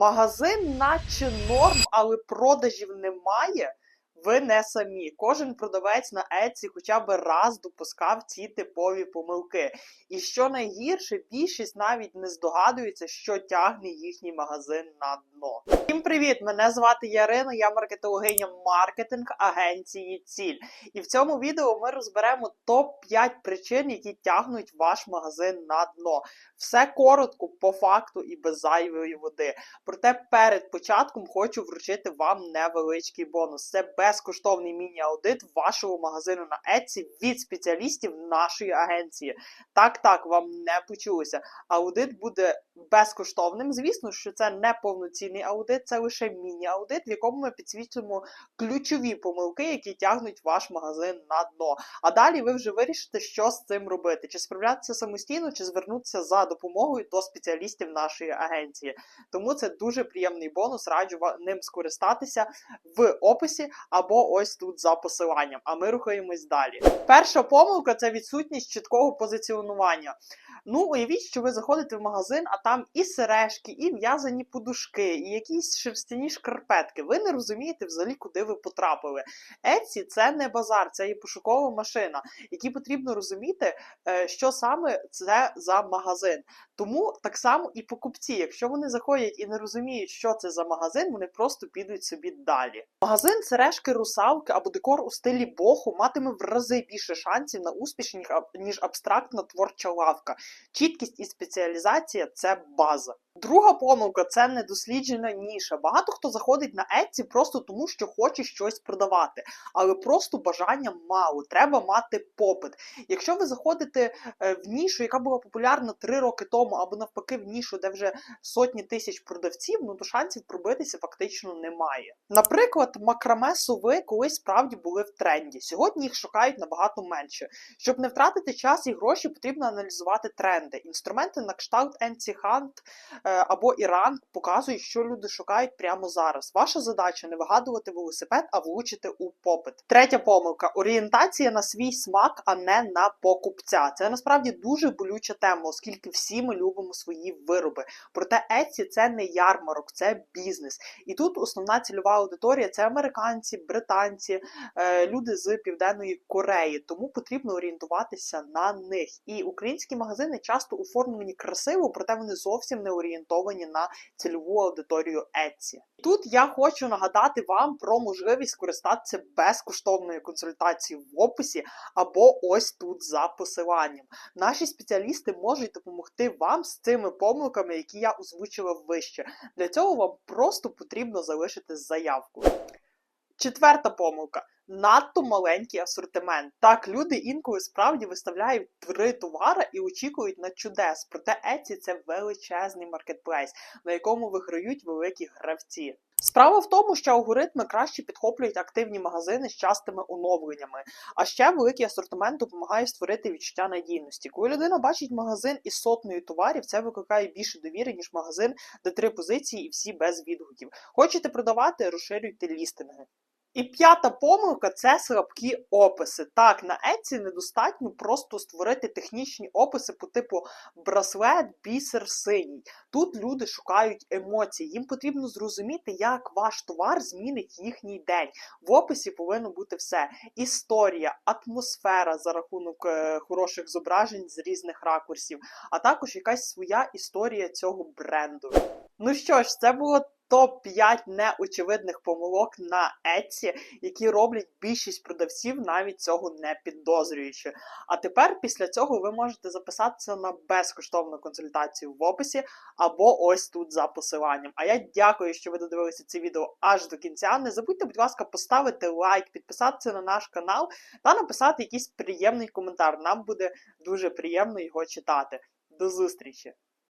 Магазин наче норм, але продажів немає. Ви не самі. Кожен продавець на Etsy хоча б раз допускав ці типові помилки. І що найгірше, більшість навіть не здогадується, що тягне їхній магазин на дно. Всім привіт! Мене звати Ярина, я маркетологиня маркетинг агенції Ціль. І в цьому відео ми розберемо топ-5 причин, які тягнуть ваш магазин на дно. Все коротко, по факту і без зайвої води. Проте перед початком хочу вручити вам невеличкий бонус. Це безкоштовний міні-аудит вашого магазину на Etsy від спеціалістів нашої агенції. Так, так, вам не почулося. Аудит буде безкоштовним. Звісно, що це не повноцінний аудит, це лише міні-аудит, в якому ми підсвічуємо ключові помилки, які тягнуть ваш магазин на дно. А далі ви вже вирішите, що з цим робити: чи справлятися самостійно, чи звернутися за допомогою до спеціалістів нашої агенції. Тому це дуже приємний бонус. Раджу ним скористатися в описі або ось тут за посиланням. А ми рухаємось далі. Перша помилка це відсутність чіткого позиціонування. Ну, уявіть, що ви заходите в магазин, а там і сережки, і в'язані подушки, і якісь шерстяні шкарпетки. Ви не розумієте взагалі, куди ви потрапили. Etsy – це не базар, це є пошукова машина, які потрібно розуміти, е, що саме це за магазин. Тому так само і покупці, якщо вони заходять і не розуміють, що це за магазин, вони просто підуть собі далі. Магазин сережки русалки або декор у стилі боху матиме в рази більше шансів на успіх, ніж абстрактна творча лавка. Чіткість і спеціалізація це база. Друга помилка це недосліджена ніша. Багато хто заходить на Etsy просто тому, що хоче щось продавати, але просто бажання мало. Треба мати попит. Якщо ви заходите е, в нішу, яка була популярна 3 роки тому, або навпаки в нішу, де вже сотні тисяч продавців, ну то шансів пробитися фактично немає. Наприклад, макраме сови колись справді були в тренді. Сьогодні їх шукають набагато менше. Щоб не втратити час і гроші, потрібно аналізувати тренди. Інструменти на кшталт NC Hunt е, або Іран показують, що люди шукають прямо зараз. Ваша задача не вигадувати велосипед, а влучити у попит. Третя помилка орієнтація на свій смак, а не на покупця. Це насправді дуже болюча тема, оскільки всі ми любимо свої вироби. Проте Etsy – це не ярмарок, це бізнес. І тут основна цільова аудиторія це американці, британці, е, люди з південної Кореї. Тому потрібно орієнтуватися на них. І українські магазини часто оформлені красиво, проте вони зовсім не орієнтовані на цільову аудиторію Etsy. Тут я хочу нагадати вам про можливість скористатися безкоштовною консультацією в описі або ось тут за посиланням. Наші спеціалісти можуть допомогти вам з цими помилками, які я озвучила вище. Для цього вам просто потрібно залишити заявку. Четверта помилка. Надто маленький асортимент. Так, люди інколи справді виставляють три товари і очікують на чудес. Проте Etsy – це величезний маркетплейс, на якому виграють великі гравці. Справа в тому, що алгоритми краще підхоплюють активні магазини з частими оновленнями. А ще великий асортимент допомагає створити відчуття надійності. Коли людина бачить магазин із сотнею товарів, це викликає більше довіри, ніж магазин, де три позиції і всі без відгуків. Хочете продавати, розширюйте лістинги. І п'ята помилка це слабкі описи. Так, на Etsy недостатньо просто створити технічні описи по типу браслет, бісер, синій. Тут люди шукають емоції. Їм потрібно зрозуміти, як ваш товар змінить їхній день. В описі повинно бути все: історія, атмосфера за рахунок е, хороших зображень з різних ракурсів, а також якась своя історія цього бренду. Ну що ж, це було топ-5 неочевидних помилок на Etsy, які роблять більшість продавців, навіть цього не підозрюючи. А тепер після цього ви можете записатися на безкоштовну консультацію в описі або ось тут за посиланням. А я дякую, що ви додивилися це відео аж до кінця. Не забудьте, будь ласка, поставити лайк, підписатися на наш канал та написати якийсь приємний коментар. Нам буде дуже приємно його читати. До зустрічі!